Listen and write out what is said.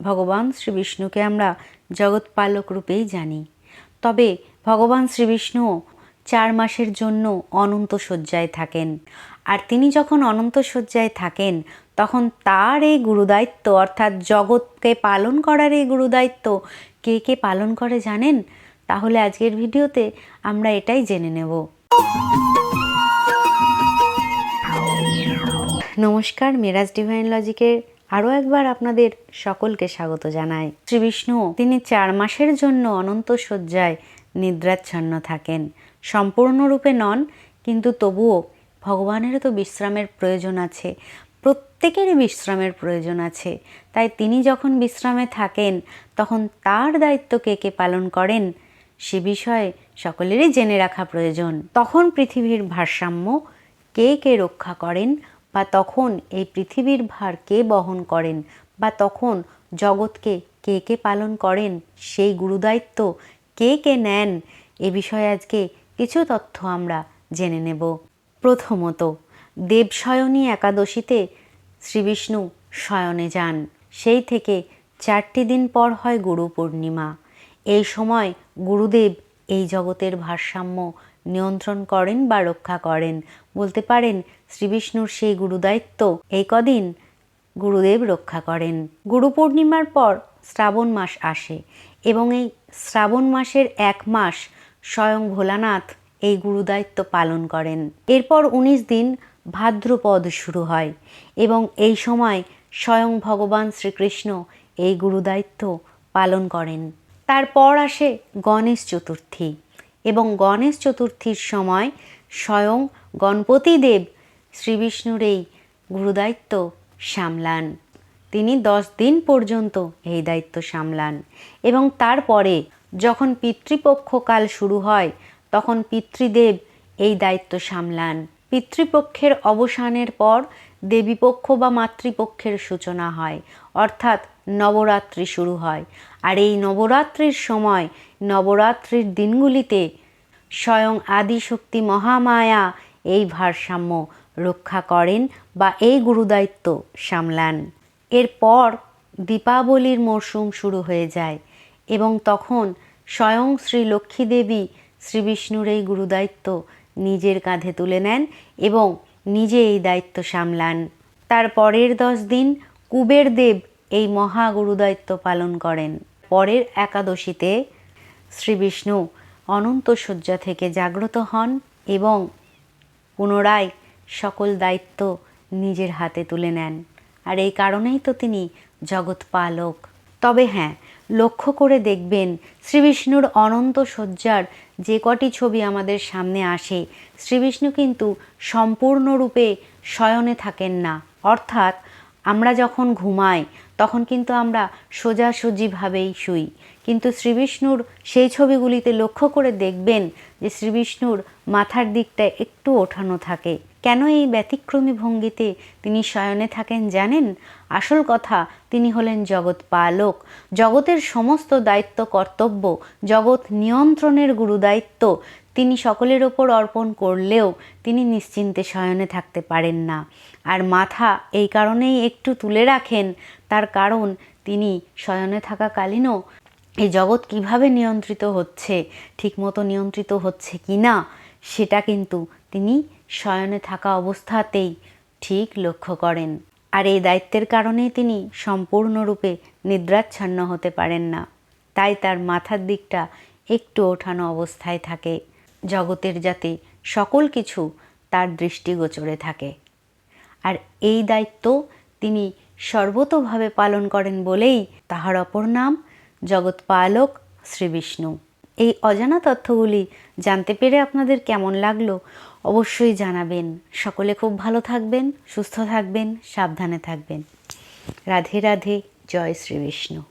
ভগবান শ্রী বিষ্ণুকে আমরা জগৎপালক রূপেই জানি। তবে ভগবান শ্রী বিষ্ণুও চার মাসের জন্য অনন্ত শয্যায় থাকেন। আর তিনি যখন অনন্ত শয্যায় থাকেন, তখন তার এই গুরুদায়িত্ব, অর্থাৎ জগৎকে পালন করার এই গুরুদায়িত্ব কে কে পালন করে জানেন? তাহলে আজকের ভিডিওতে আমরা এটাই জেনে নেব। নমস্কার, মেরাজ ডিভাইন লজিকের আরও একবার আপনাদের সকলকে স্বাগত জানাই। শ্রী বিষ্ণু, তিনি চার মাসের জন্য অনন্ত শয্যায় নিদ্রাচ্ছন্ন থাকেন। সম্পূর্ণরূপে নন, কিন্তু তবুও ভগবানেরও তো বিশ্রামের প্রয়োজন আছে। প্রত্যেকেরই বিশ্রামের প্রয়োজন আছে। তাই তিনি যখন বিশ্রামে থাকেন, তখন তার দায়িত্ব কে কে পালন করেন, সে বিষয়ে সকলেরই জেনে রাখা প্রয়োজন। তখন পৃথিবীর ভারসাম্য কে কে রক্ষা করেন বা তখন এই পৃথিবীর ভার কে বহন করেন বা তখন জগৎকে কে কে পালন করেন, সেই গুরুদায়িত্ব কে কে নেন, এ বিষয়ে আজকে কিছু তথ্য আমরা জেনে নেব। প্রথমত, দেবশয়নী একাদশীতে শ্রীবিষ্ণু শয়নে যান। সেই থেকে চারটি দিন পর হয় গুরু পূর্ণিমা। এই সময় গুরুদেব এই জগতের ভারসাম্য নিয়ন্ত্রণ করেন বা রক্ষা করেন। বলতে পারেন, শ্রীবিষ্ণুর সেই গুরুদায়িত্ব এই কদিন গুরুদেব রক্ষা করেন। গুরু পূর্ণিমার পর শ্রাবণ মাস আসে এবং এই শ্রাবণ মাসের এক মাস স্বয়ং ভোলানাথ এই গুরুদায়িত্ব পালন করেন। এরপর উনিশ দিন ভাদ্রপদ শুরু হয় এবং এই সময় স্বয়ং ভগবান শ্রীকৃষ্ণ এই গুরুদায়িত্ব পালন করেন। তারপর আসে গণেশ চতুর্থী। এবং গণেশ চতুর্থীর সময় স্বয়ং গণপতিদেব শ্রীবিষ্ণুর এই গুরুদায়িত্ব সামলান। তিনি দশ দিন পর্যন্ত এই দায়িত্ব সামলান এবং তারপরে যখন পিতৃপক্ষকাল শুরু হয়, তখন পিতৃদেব এই দায়িত্ব সামলান। পিতৃপক্ষের অবসানের পর দেবীপক্ষ বা মাতৃপক্ষের সূচনা হয়, অর্থাৎ নবরাত্রি শুরু হয়। আর এই নবরাত্রির সময় নবরাত্রির দিনগুলিতে স্বয়ং আদিশক্তি মহামায়া এই ভারসাম্য রক্ষা করেন বা এই গুরুদায়িত্ব সামলান। এরপর দীপাবলির মরশুম শুরু হয়ে যায় এবং তখন স্বয়ং শ্রী লক্ষ্মী দেবী শ্রী বিষ্ণুর এই গুরুদায়িত্ব নিজের কাঁধে তুলে নেন এবং নিজে এই দায়িত্ব সামলান। তার পরের দশ দিন কুবের দেব এই মহা গুরুদায়িত্ব পালন করেন। পরের একাদশীতে শ্রী বিষ্ণু অনন্ত শয্যা থেকে জাগ্রত হন এবং পুনরায় সকল দায়িত্ব নিজের হাতে তুলে নেন। আর এই কারণেই তো তিনি জগৎ পালক। তবে হ্যাঁ লক্ষ্য করে দেখবেন শ্রীবিষ্ণুর অনন্ত শয্যার যে কটি ছবি আমাদের সামনে আসে, শ্রীবিষ্ণু কিন্তু সম্পূর্ণরূপে শয়নে থাকেন না। অর্থাৎ আমরা যখন ঘুমাই তখন কিন্তু আমরা সোজাসুজিভাবেই শুই। কিন্তু শ্রীবিষ্ণুর সেই ছবিগুলিতে লক্ষ্য করে দেখবেন যে শ্রীবিষ্ণুর মাথার দিকটা একটু ওঠানো থাকে। কেন এই ব্যতিক্রমী ভঙ্গিতে তিনি শয়নে থাকেন জানেন? আসল কথা, তিনি হলেন জগৎ পালক। জগতের সমস্ত দায়িত্ব কর্তব্য, জগৎ নিয়ন্ত্রণের গুরুদায়িত্ব তিনি সকলের ওপর অর্পণ করলেও তিনি নিশ্চিন্তে শয়নে থাকতে পারেন না। আর মাথা এই কারণেই একটু তুলে রাখেন তার কারণ তিনি শয়নে থাকাকালীনও এই জগৎ কীভাবে নিয়ন্ত্রিত হচ্ছে, ঠিকমতো নিয়ন্ত্রিত হচ্ছে কি না সেটা কিন্তু তিনি শয়নে থাকা অবস্থাতেই ঠিক লক্ষ্য করেন। আর এই দায়িত্বের কারণেই তিনি সম্পূর্ণরূপে নিদ্রাচ্ছন্ন হতে পারেন না। তাই তার মাথার দিকটা একটু ওঠানো অবস্থায় থাকে। জগতের যাতে সকল কিছু তার দৃষ্টিগোচরে থাকে। আর এই দায়িত্ব তিনি সর্বতোভাবে পালন করেন বলেই তাহার অপর নাম জগৎপালক শ্রীবিষ্ণু। এই অজানা তথ্যগুলি জানতে পেরে আপনাদের কেমন লাগল অবশ্যই জানাবেন। সকলে খুব ভালো থাকবেন, সুস্থ থাকবেন, সাবধানে থাকবেন। রাধে রাধে, জয় শ্রীবিষ্ণু।